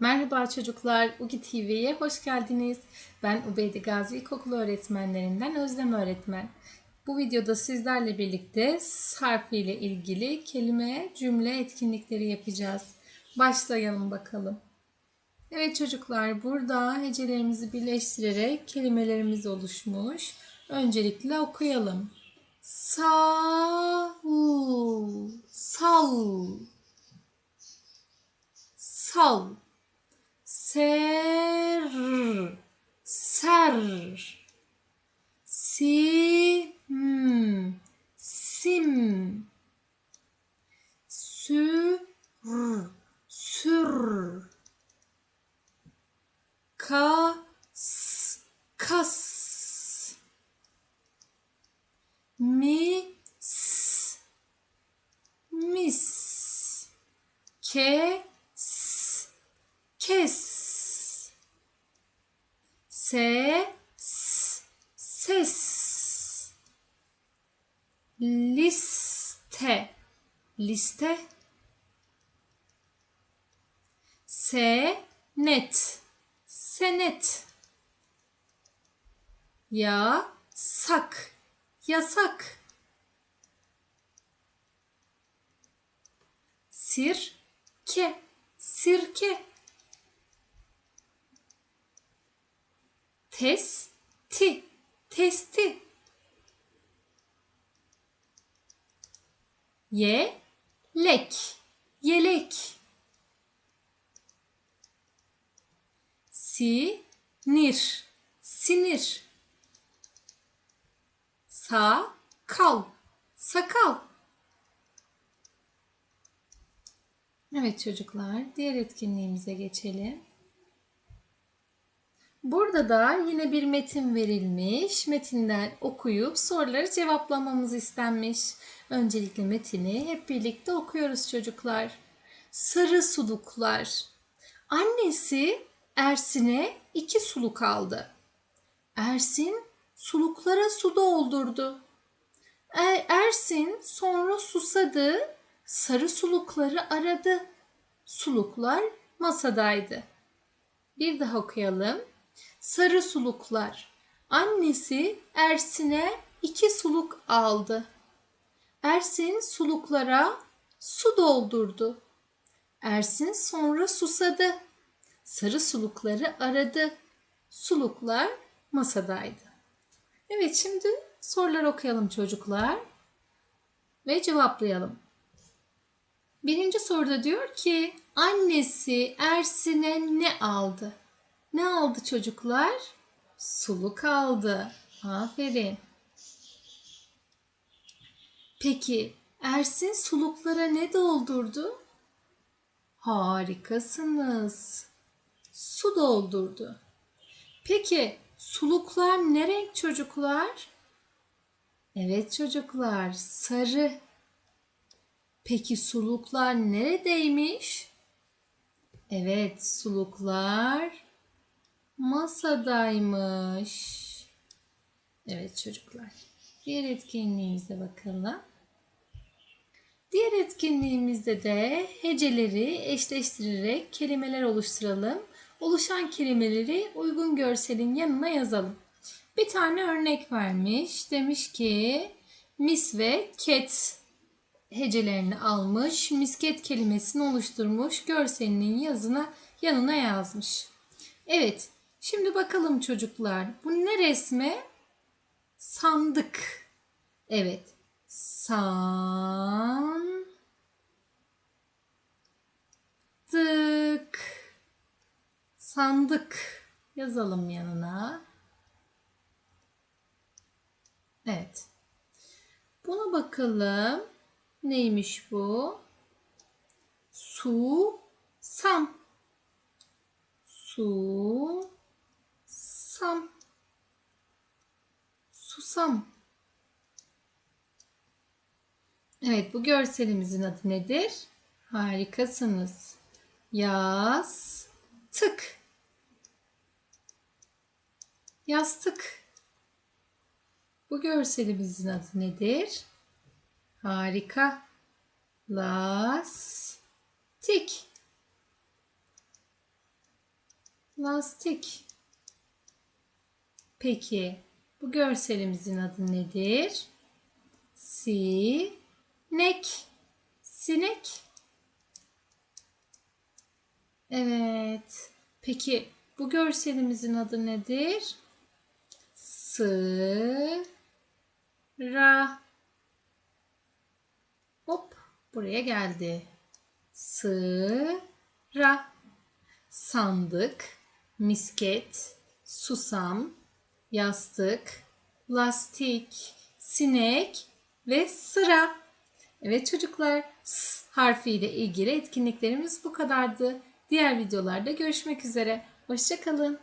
Merhaba çocuklar, Ugi TV'ye hoş geldiniz. Ben Ubeydi Gazi İlkokulu öğretmenlerinden Özlem öğretmen. Bu videoda sizlerle birlikte harfi ile ilgili kelime, cümle etkinlikleri yapacağız. Başlayalım bakalım. Evet çocuklar, burada hecelerimizi birleştirerek kelimelerimiz oluşmuş. Öncelikle okuyalım. Sal, sal, sal ser ser. Sim sim. Sür sür. Kas kas. Mis mis. Kes ses liste liste. Senet. Senet. Yasak. Yasak. Sirke. Sirke. Testi testi. Yelek. Yelek. Sinir. Sinir. Sakal. Sakal. Evet çocuklar diğer etkinliğimize geçelim. Burada da yine bir metin verilmiş. Metinden okuyup soruları cevaplamamız istenmiş. Öncelikle metini hep birlikte okuyoruz çocuklar. Sarı suluklar. Annesi Ersin'e iki suluk aldı. Ersin suluklara su doldurdu. Er, Ersin sonra susadı, sarı sulukları aradı. Suluklar masadaydı. Bir daha okuyalım sarı suluklar. Annesi Ersin'e iki suluk aldı. Ersin suluklara su doldurdu. Ersin sonra susadı. Sarı sulukları aradı. Suluklar masadaydı. Evet şimdi sorular okuyalım çocuklar ve cevaplayalım. Birinci soruda diyor ki annesi Ersin'e ne aldı? Ne aldı çocuklar? Suluk aldı. Aferin. Peki Ersin suluklara ne doldurdu? Harikasınız. Su doldurdu. Peki suluklar ne renk çocuklar? Evet çocuklar sarı. Peki suluklar neredeymiş? Evet suluklar masadaymış. Evet çocuklar. Diğer etkinliğimize bakalım. Diğer etkinliğimizde de heceleri eşleştirerek kelimeler oluşturalım. Oluşan kelimeleri uygun görselin yanına yazalım. Bir tane örnek vermiş. Demiş ki mis ve ket hecelerini almış. Misket kelimesini oluşturmuş. Görselinin yazına yanına yazmış. Evet Şimdi bakalım çocuklar. Bu ne resmi? Sandık. Evet. Sandık. Sandık. Yazalım yanına. Evet. Buna bakalım. Neymiş bu? Su, sam. Su, Susam. Susam. Evet bu görselimizin adı nedir? Harikasınız. Yastık. Yastık. Bu görselimizin adı nedir? Harika. Lastik. lastik. Peki bu görselimizin adı nedir? Sinek. Sinek. Evet. Peki bu görselimizin adı nedir? Sıra. Hop buraya geldi. Sıra. Sandık, misket, susam, yastık, lastik, sinek ve sıra. Evet çocuklar, S harfiyle ilgili etkinliklerimiz bu kadardı. Diğer videolarda görüşmek üzere. Hoşçakalın.